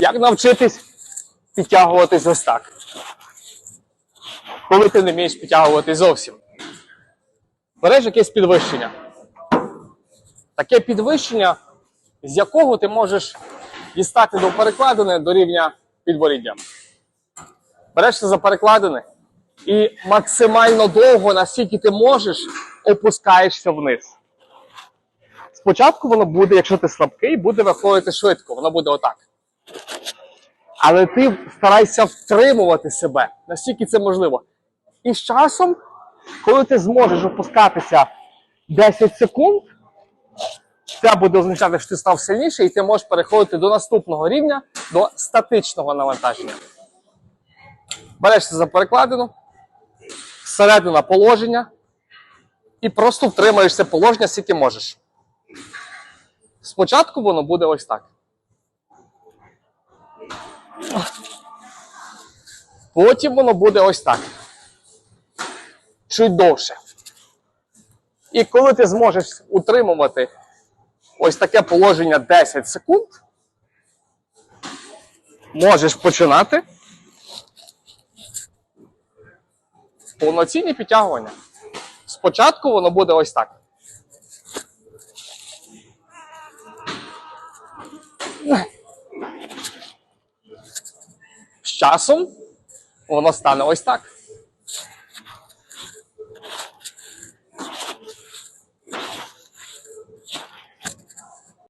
Як навчитись підтягуватись ось так? Коли ти не вмієш підтягуватись зовсім. Береш якесь підвищення. Таке підвищення, з якого ти можеш дістати до перекладини до рівня підборіддя. Берешся за перекладини і максимально довго, наскільки ти можеш, опускаєшся вниз. Спочатку воно буде, якщо ти слабкий, буде виходити швидко, воно буде отак. Але ти старайся втримувати себе, наскільки це можливо. І з часом, коли ти зможеш опускатися 10 секунд, це буде означати, що ти став сильніший, і ти можеш переходити до наступного рівня, до статичного навантаження. Берешся за перекладину, всередина положення, і просто втримаєшся положення, скільки можеш. Спочатку воно буде ось так. Потім воно буде ось так. Чуть довше. І коли ти зможеш утримувати ось таке положення 10 секунд, можеш починати повноцінні підтягування. Спочатку воно буде ось так. Часом воно стане ось так.